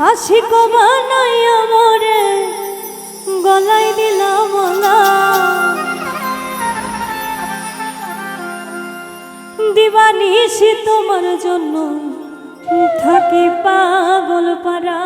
আশিক কমানাই মরে গলাই দিলাম দিবানি সে তোমার জন্য থাকি পাগল পারা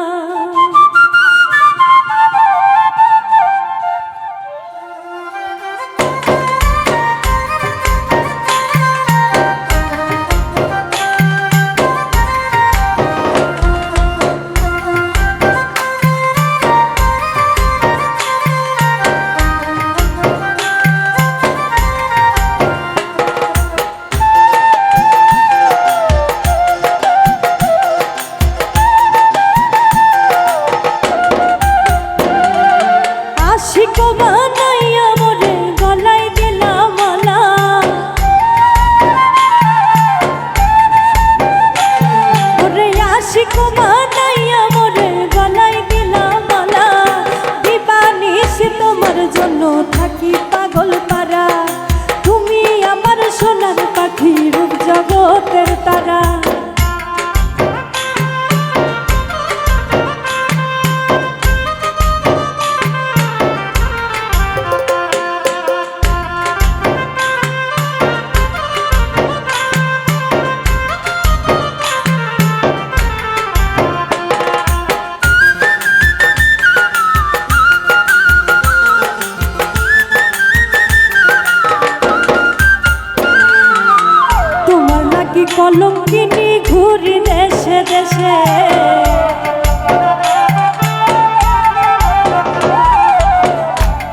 তোমার নাকি কলম কিনি ঘুরি দেশে। দেশে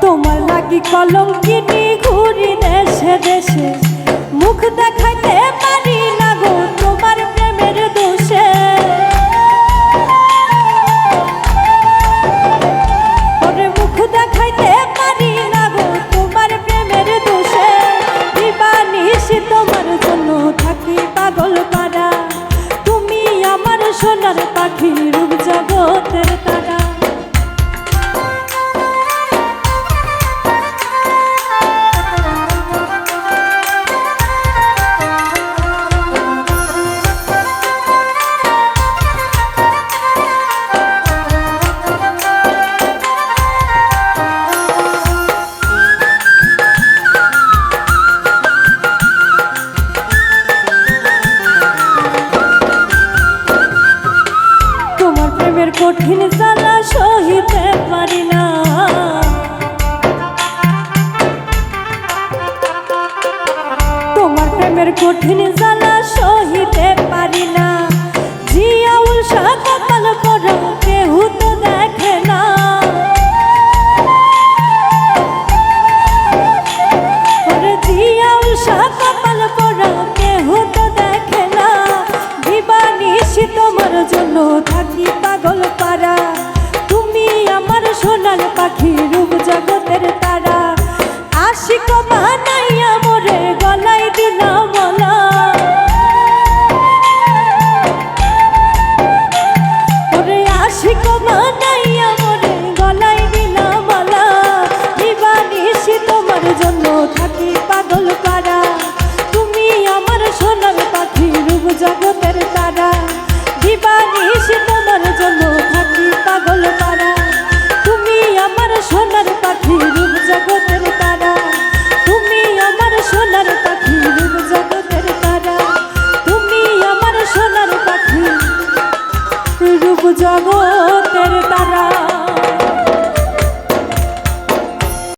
তোমার লাগি কলম কঠিন জ্বালা সহিতে পারি না। তোমার প্রেমের কঠিন জ্বালা সহিতে পারি না। জিয়াউল শাহ কপাল কেহ তো দেখে না। কেহ তো দেখে না। তোমার জন্য থাকি পাগল রূপ জগতের তারা। আশিক বানাইয়া মোরে গলাই দিলা বলা ওরে আশিক বানাইয়া মোরে গলাই দিলা বলা দিবানিসি তোমার জন্য থাকি পাগল পারা তুমি আমার সোনার পাখি রূপ জগতের তারা। জগৎ